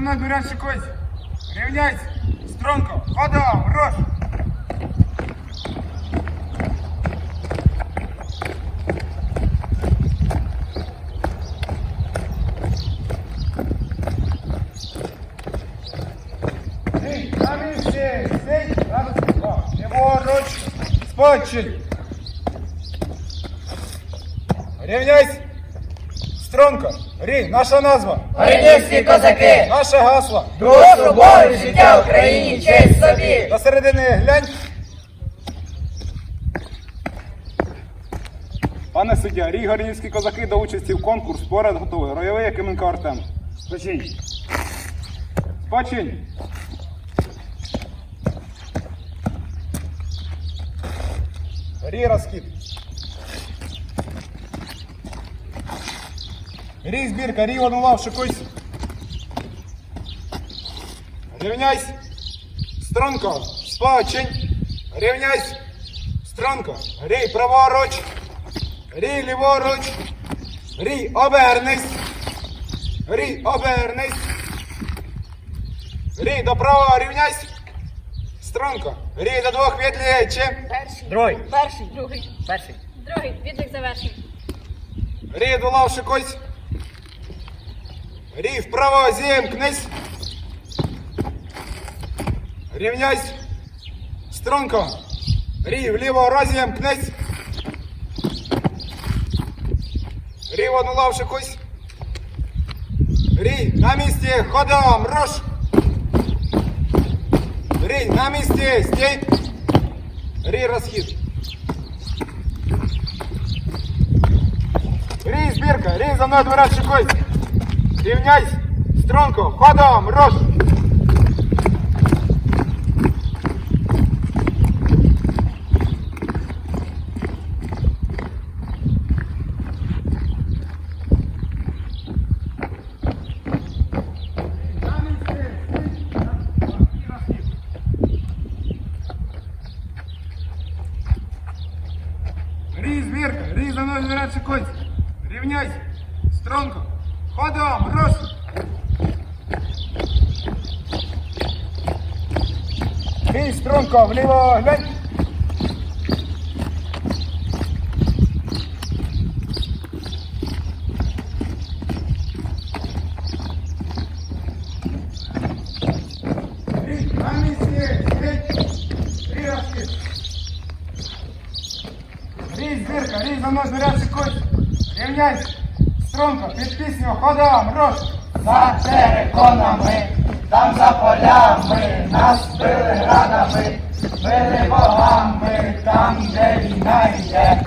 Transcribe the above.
мною дурять шикуйся. Рівняйся. Струнко. Ходом. Руш. Ей, на місці. Стій. Зараз. О, Ліворуч. Спочинь. Рівняйся. Струнко. Рій. Наша назва. Гайдівські козаки! Наше гасло. Душу бою, життя Україні, честь собі! До середини глянь. Пане суддя, рій горнівські козаки до участі в конкурс поряд готовий. Ройовий Якименко Артем. Спочинь. Спочинь. Рій розхід. Рій збірка, рій одну шикуйся. Рівняйся. Струнко, спочинь. Рівняйся. Струнко. Рій праворуч. Рій ліворуч. Рій обернись. Рій обернись. Рій до правого рівняйся. Струнко. Рій до двох відліче. Перший. Другий. Перший. Другий. Перший. Другий. Відлік завершений. Рій до лав шикуйся. Рій вправо зімкнись. Рівняйся. Струнко. Рій вліво розімкнись. Рій в одну лав шикуйся. Рій на місці ходом руш. Рій на місці стій. Рій розхід. Рій, збірка, рій за мною дверет шикуйся. Рівняйся. Струнко, ходом, руш. Рій, збірка, рій за мною дверет шикуйся. Рівняйся. Струнко. Ходом, руш. Рій, струнко, вліво глянь. Рій, на місці, стій. Рій, розхід. Рій, збірка, рій за мною дверет шикуйся. Рівняйся. Струнко, під пісню, ходом, руш. За териконами, там за полями, нас били градами, били богами, там, де війна йде.